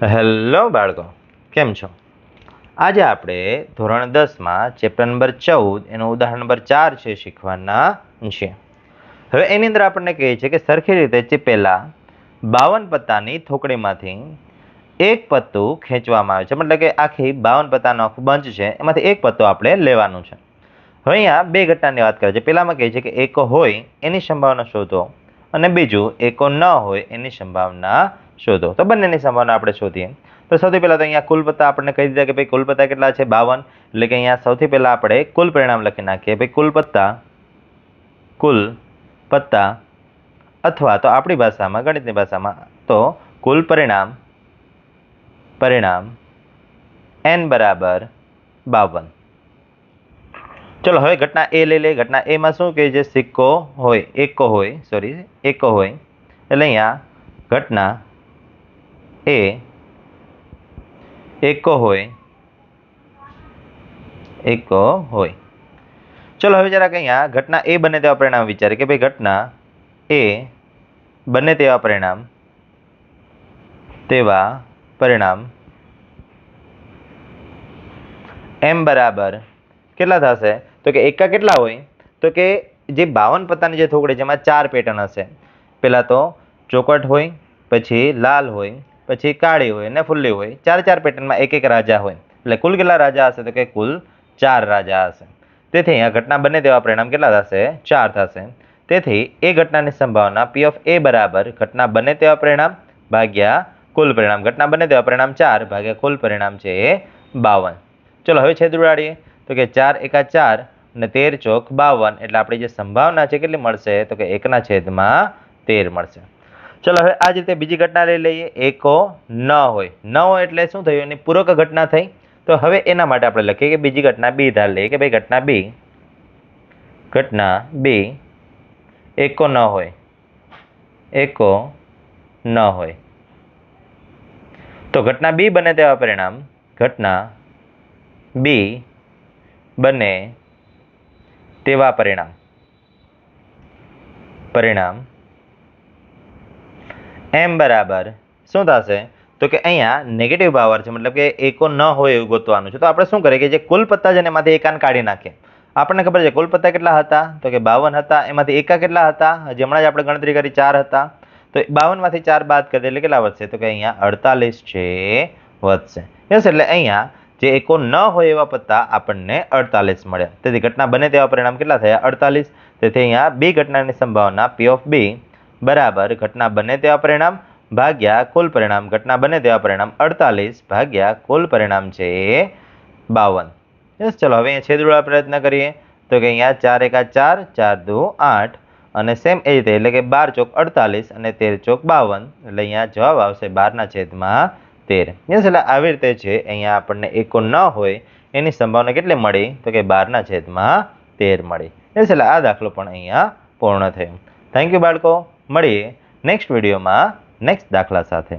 Hello બાળકો, કેમ છો? આજે આપણે ધોરણ દસમાં ચેપ્ટર નંબર ચૌદ, એનું ઉદાહરણ નંબર ચાર છે શીખવાના છે હવે એની અંદર આપણને કહે છે કે સરખી રીતે ચીપેલા બાવન પત્તાની થોકડીમાંથી એક પત્તું ખેંચવામાં આવે છે. મતલબ કે આખી બાવન પત્તાનો આખું બંચ છે, એમાંથી એક પત્તો આપણે લેવાનું છે. હવે અહીંયા બે ઘટનાની વાત કરે છે. પહેલામાં કહે છે કે એકો હોય એની સંભાવના શોધો અને બીજું, એકો ન હોય એની સંભાવના શોધો. તો બંનેની સંભાવના આપણે શોધીએ. તો સૌથી પહેલાં તો અહીંયા કુલ પત્તા આપણને કહી દીધા કે ભાઈ કુલ પત્તા કેટલા છે? બાવન. એટલે કે અહીંયા સૌથી પહેલાં આપણે કુલ પરિણામ લખી નાખીએ. ભાઈ કુલ પત્તા કુલ પત્તા અથવા તો આપણી ભાષામાં, ગણિતની ભાષામાં, તો કુલ પરિણામ પરિણામ એન બરાબર બાવન. ચલો, હવે ઘટના એ લઈ લઈએ. ઘટના એમાં શું કે જે સિક્કો હોય, એકો હોય સોરી એકો હોય. એટલે અહીંયા ઘટના એ એકો હોય. એકો હોય. ચલો, હવે જરાક અહીંયા ઘટના એ બને તેવા પરિણામ વિચારે કે ભાઈ ઘટના એ બને તેવા પરિણામ તેવા પરિણામ એમ બરાબર કેટલા થશે? તો કે એકા કેટલા હોય? તો કે જે બાવન પત્તાની જે થોકડી જેમાં ચાર પેટર્ન હશે. પહેલાં તો ચોકટ હોય, પછી લાલ હોય પછી કાળી હોય અને ફુલ્લી હોય, ચાર ચાર પેટર્નમાં એક એક રાજા હોય. એટલે કુલ કેટલા રાજા હશે તો કે કુલ ચાર રાજા હશે. તેથી અહીંયા ઘટના બને તેવા પરિણામ કેટલા થશે? ચાર થશે. તેથી એ ઘટનાની સંભાવના પી ઓફ એ બરાબર ઘટના બને તેવા પરિણામ ભાગ્યા કુલ પરિણામ. ઘટના બને તેવા પરિણામ ચાર ભાગ્યા કુલ પરિણામ છે એ બાવન. ચલો હવે છેદ ઉડાડીએ. તો કે ચાર એકા ચાર અને તેર ચોક બાવન. એટલે આપણી જે સંભાવના છે કેટલી મળશે? તો કે એકના છેદમાં તેર મળશે. ચલો, હવે આ જ રીતે બીજી ઘટના લઈ લઈએ. એકો ન હોય. ન હોય એટલે શું થયું? એની પૂરક ઘટના થઈ. તો હવે એના માટે આપણે લખીએ કે બીજી ઘટના બી ધાર લઈએ કે ભાઈ ઘટના બી ઘટના બી, એકો ન હોય. એકો ન હોય. તો ઘટના બી બને તેવા પરિણામ. ઘટના બી બને તેવા પરિણામ. પરિણામ એમ બરાબર. શું થશે? તો કે અહીંયા નેગેટિવ પાવર છે, મતલબ કે એકો ન હોય એવું ગોતવાનું છે. તો આપણે શું કરીએ કે જે કુલ પત્તા છે એમાંથી એકાન કાઢી નાખીએ. આપણને ખબર છે, કુલ પત્તા કેટલા હતા? તો કે બાવન હતા. એમાંથી એકા કેટલા હતા? હજી હમણાં જ આપણે ગણતરી કરી, ચાર હતા. તો બાવનમાંથી ચાર બાદ કરીએ એટલે કેટલા વધશે? તો કે અહીંયા અડતાલીસ છે, વધશે. યસ એટલે અહીંયા જે એકો ન હોય એવા પત્તા આપણને અડતાલીસ મળ્યા. તેથી ઘટના બને તેવા પરિણામ કેટલા થયા? અડતાલીસ. તેથી અહીંયા બી ઘટનાની સંભાવના પી ઓફ બી બરાબર, ઘટના બને તેવા પરિણામ, ભાગ્યા કુલ પરિણામ, ઘટના બને તેવા પરિણામ, અડતાલીસ ભાગ્યા કુલ પરિણામ છે બાવન. યસ ચલો, હવે અહીંયા છેદ ઉડાડવા પ્રયત્ન કરીએ. તો કે અહીંયા ચાર એકા ચાર ચાર દુ આઠ, અને સેમ એ રીતે, એટલે કે બાર ચોક અડતાલીસ અને તેર ચોક બાવન. એટલે અહીંયા જવાબ આવશે બારના છેદમાં તેર. યસ એટલે આવી રીતે છે, અહીંયા આપણને એકો ન હોય, એની સંભાવના કેટલી મળી? તો કે બારના છેદમાં તેર મળી. યસ એટલે આ દાખલો પણ અહીંયા પૂર્ણ થયો. થેન્ક યુ બાળકો. મળીએ નેક્સ્ટ વિડીયોમાં નેક્સ્ટ દાખલા સાથે.